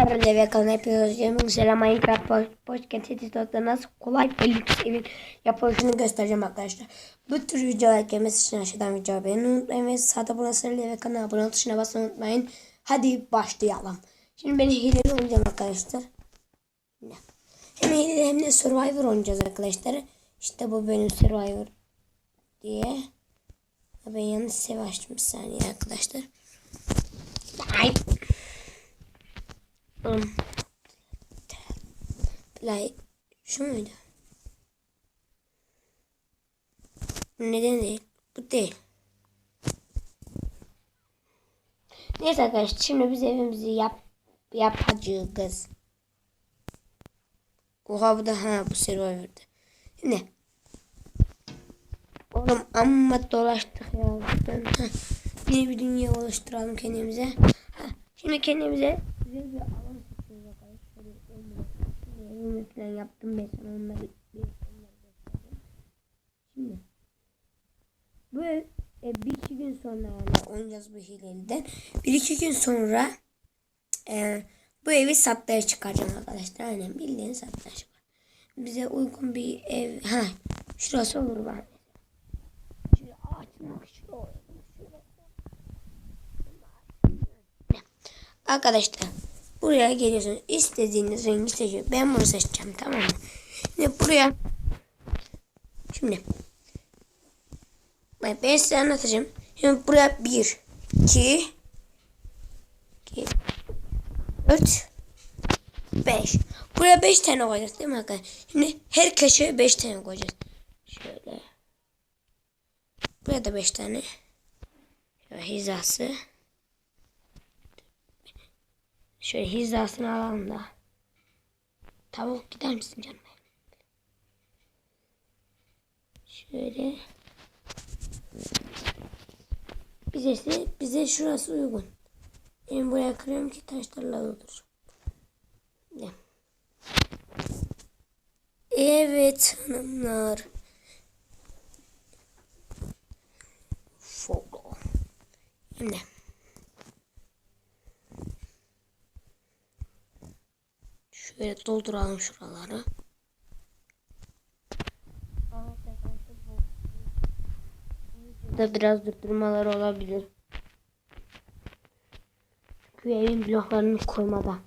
Sarılı ve kanal hepinize selam Minecraft Podcast Editör'da nasıl kolay ve lüks evin yapılışını göstereceğim arkadaşlar. Bu tür videolar gelmesi için aşağıdan videoyu beğenmeyi unutmayın ve sağda buna sarılı ve kanala abone ol tuşuna basmayı unutmayın. Hadi başlayalım. Şimdi ben hileli oynayacağım arkadaşlar. Hem hileli hem de Survivor oynayacağız arkadaşlar. İşte bu benim Survivor diye. Ben yanlış sev açtım bir saniye arkadaşlar. Ay. Um, play şu muydu? Neden değil? Bu değil. Neyse arkadaşlar şimdi biz evimizi yap yapacağız. Oha bu da ha bu Survivor'da. Şimdi Oğlum amma dolaştık ya. Ben, ha, yeni bir dünya oluşturalım kendimize. Ha, şimdi kendimize güzel bir. Evimi falan yaptım ben sana onları. Şimdi bu e, bir iki gün sonra yani oynayacağız bu hileliden. Bir iki gün sonra e, bu evi satmaya çıkaracağım arkadaşlar. Aynen bildiğin satmaya çıkar. Bize uygun bir ev. Ha, şurası olur bana. Şöyle ağaçlık. Şöyle. Arkadaşlar buraya geliyorsunuz. İstediğiniz rengi seçiyor. Ben bunu seçeceğim tamam mı? Şimdi buraya şimdi ben, ben size anlatacağım. Şimdi buraya 1 2 2 4 5 Buraya 5 tane koyacağız değil mi arkadaşlar? Şimdi her köşeye 5 tane koyacağız. Şöyle. Buraya da 5 tane. Şöyle hizası. Şöyle hizasını alalım da. Tavuk gider misin canım? Şöyle. Bize, bize şurası uygun. Ben buraya kırıyorum ki taşlarla olur. Evet hanımlar. Fogo. Şimdi. Şöyle dolduralım şuraları. Da biraz durdurmalar olabilir. Çünkü evin bloklarını koymada.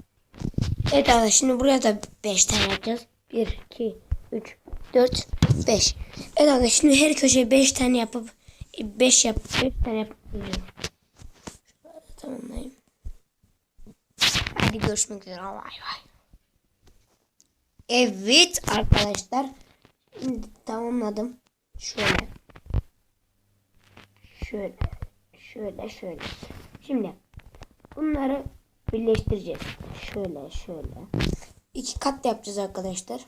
Evet arkadaşlar şimdi buraya da 5 tane yapacağız. 1, 2, 3, 4, 5. Evet arkadaşlar şimdi her köşeye 5 tane yapıp 5 yap 5 tane yapıp. Şöyle tamamlayayım. Hadi görüşmek üzere. Vay vay. Evet arkadaşlar. Şimdi tamamladım. Şöyle. Şöyle. Şöyle şöyle. Şimdi bunları birleştireceğiz. Şöyle şöyle. İki kat yapacağız arkadaşlar.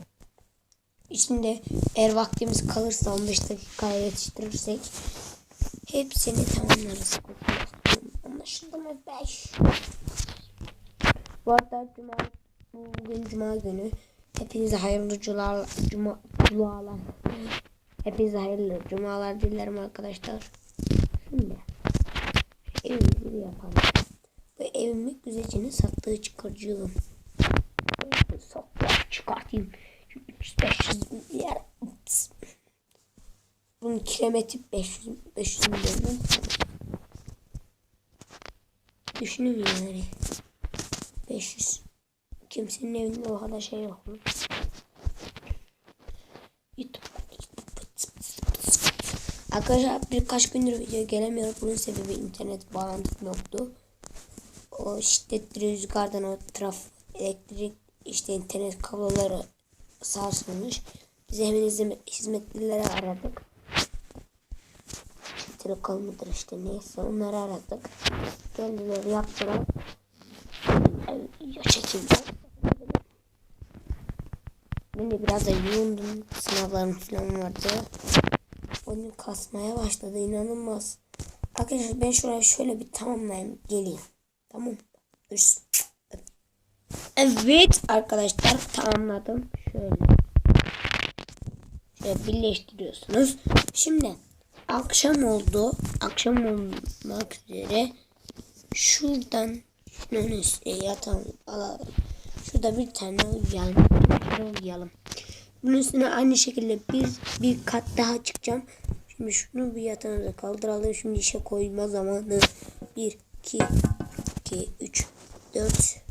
İçinde eğer vaktimiz kalırsa 15 dakika yetiştirirsek hepsini tamamlarız. Anlaşıldı mı? 5. Bu arada cuma, bugün cuma günü. Hepinize hayırlı cumalar, cuma, cumalar. Hepinize hayırlı cumalar dilerim arkadaşlar. Şimdi evimizi yapalım. Bu evimi güzelce sattığı çıkaracağım. Sattığı çıkartayım. 300-500 milyar. Bunun kiremeti 500, 500 milyon. Düşünün yani. 500. Kimsenin evinde o kadar şey yok. Arkadaşlar birkaç gündür video gelemiyor. Bunun sebebi internet bağlantım yoktu. O şiddetli rüzgardan o traf elektrik işte internet kabloları sarsılmış. Biz hemen hizmet, hizmetlileri aradık. Telekom mudur işte neyse onları aradık. Geldiler yaptılar. Ya çekildi. De biraz da yoğundum. Sınavlarım falan vardı. Oyun kasmaya başladı inanılmaz. Arkadaşlar ben şuraya şöyle bir tamamlayayım geleyim. Tamam. Evet arkadaşlar tamamladım. Şöyle. Şöyle birleştiriyorsunuz. Şimdi akşam oldu. Akşam olmak üzere şuradan yatağımızı alalım. Şurada bir tane uyuyalım. Kere uyuyalım. Bunun üstüne aynı şekilde bir, bir kat daha çıkacağım. Şimdi şunu bir yatağımıza kaldıralım. Şimdi işe koyma zamanı. 1, 2, 2, 3, 4,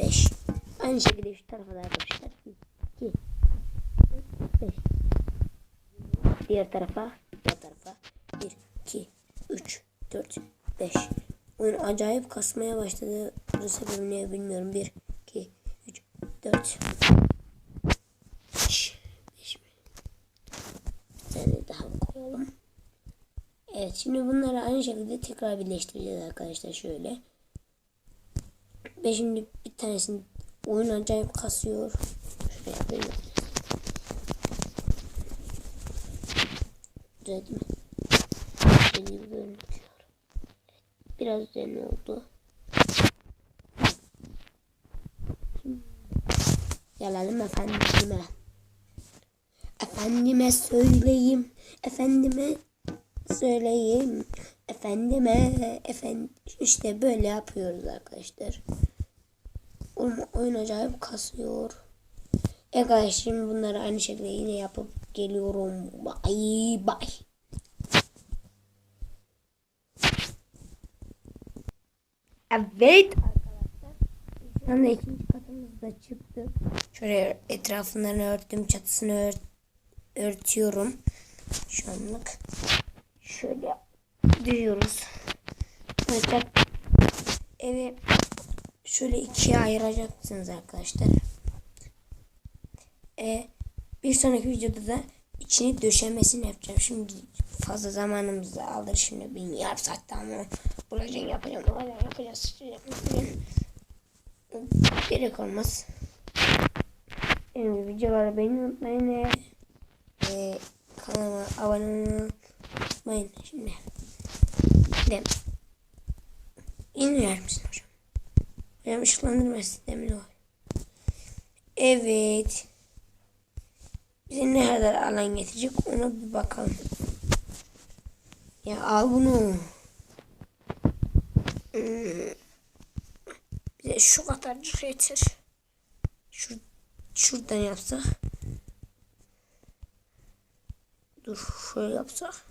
5. Aynı şekilde şu tarafa da arkadaşlar. 1, 2, 5. Diğer tarafa, diğer tarafa. 1, 2, 3, 4, 5. Oyun acayip kasmaya başladı. Bu sebebi ne bilmiyorum. 1, 2, 3, 4, 5. 5 mi? Bir tane daha koyalım. Evet şimdi bunları aynı şekilde tekrar birleştireceğiz arkadaşlar şöyle. Ve şimdi bir tanesini oyun acayip kasıyor. Şuraya mi? Benim gibi görünüyor. Biraz üzerine oldu. Gelelim efendime. Efendime söyleyeyim. Efendime söyleyeyim. Efendime. Efendim. işte böyle yapıyoruz arkadaşlar. Oyun, oyun acayip kasıyor. Arkadaşlar şimdi bunları aynı şekilde yine yapıp geliyorum. Bye bye. Evet arkadaşlar. Şu anda ikinci da çıktı. Şöyle etrafından örttüm. Çatısını ört, örtüyorum. Şu anlık. Şöyle diyoruz. Evet. Evi şöyle ikiye ayıracaksınız arkadaşlar. E, bir sonraki videoda da içini döşemesini yapacağım. Şimdi fazla zamanımız da alır. Şimdi bin yarım saatte ama bulacağım yapacağım. Bulacağım yapacağız. yapacağım. Gerek olmaz. Yani videoları beğenmeyi unutmayın ve e, kanalıma abone olmayı unutmayın. Şimdi de iniyor misin hocam? Hocam ışıklandırma sistemi var. Evet. Bize ne kadar alan getirecek ona bir bakalım. Ya al bunu. Hmm. Şu kadarcık yeter. Şur şuradan yapsak. Dur şöyle yapsak.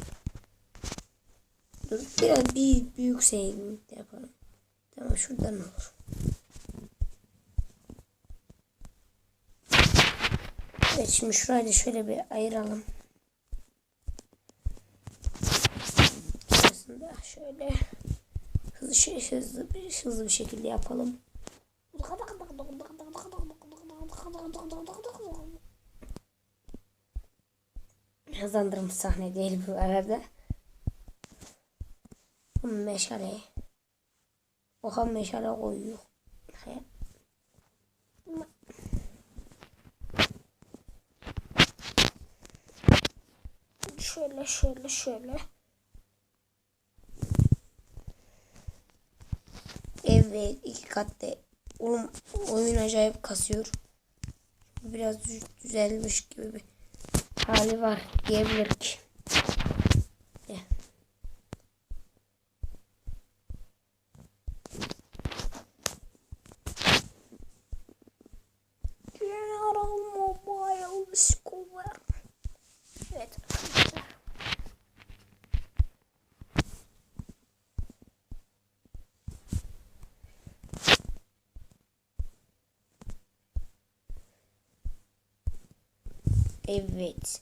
Dur biraz bir büyük şey yapalım. Tamam şuradan olur. Evet şimdi şurayı da şöyle bir ayıralım. Aslında şöyle hızlı hızlı hızlı bir şekilde yapalım. Hızlandırmış sahne değil bu arada. Meşale. Oha meşale koyuyor. Şöyle şöyle şöyle. Evet iki katta. Oğlum oyun acayip kasıyor. Biraz düzelmiş gibi bir hali var diyebilirik. Yeah. General Mobile Discover. Evet arkadaşlar. Evet.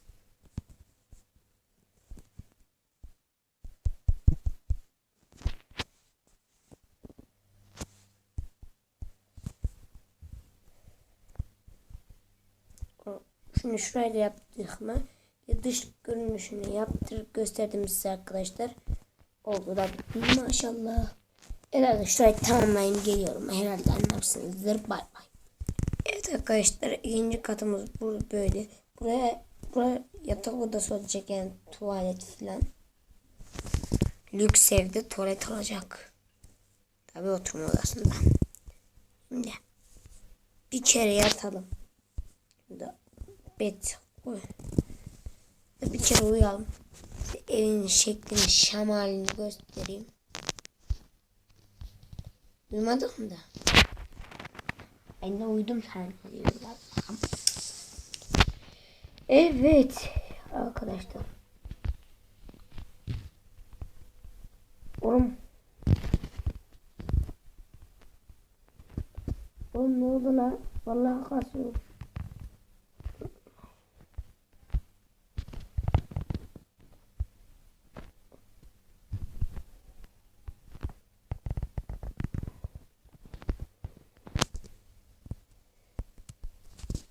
Şimdi şurayı da yaptık mı? Dış görünüşünü yaptırıp gösterdim size arkadaşlar. Oldu da maşallah. Herhalde şurayı tamamlayın geliyorum. Herhalde anlamışsınızdır. Bay bay. Evet arkadaşlar ikinci katımız bu böyle. Buraya, buraya yatak odası olacak yani tuvalet filan. Lüks evde tuvalet olacak. Tabi oturma odasında. Şimdi bir kere yatalım. Şimdi bet koy. Bir kere uyuyalım. Evin şeklini, şamalini göstereyim. Duymadım da. Ben de uydum sen. Evet arkadaşlar. Oğlum. Oğlum ne oldu lan? Vallahi kasıyor.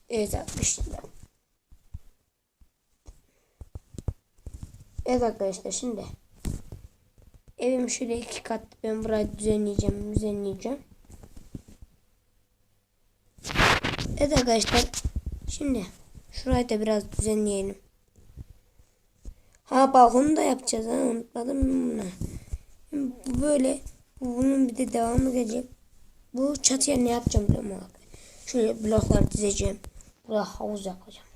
Evet arkadaşlar. Evet arkadaşlar şimdi evim şöyle iki kat ben burayı düzenleyeceğim düzenleyeceğim. Evet arkadaşlar şimdi şurayı da biraz düzenleyelim. Ha balkonu da yapacağız ha unutmadım bunu. Bu böyle bu bunun bir de devamı gelecek. Bu çatıya ne yapacağım biliyor musun? Şöyle bloklar dizeceğim. Burada havuz yapacağım.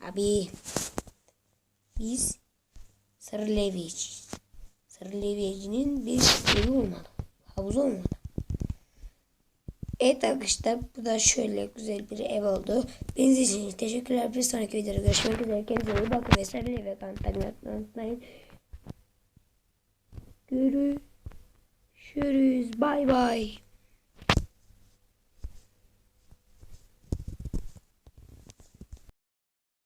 Tabii. Biz Sarı Levyeci'nin bir evi olmalı. Havuz olmalı. Evet arkadaşlar bu da şöyle güzel bir ev oldu. Beni için teşekkürler. Bir sonraki videoda görüşmek üzere. Kendinize iyi bakın ve Sarı kanalına unutmayın. Görüşürüz. Bay bay.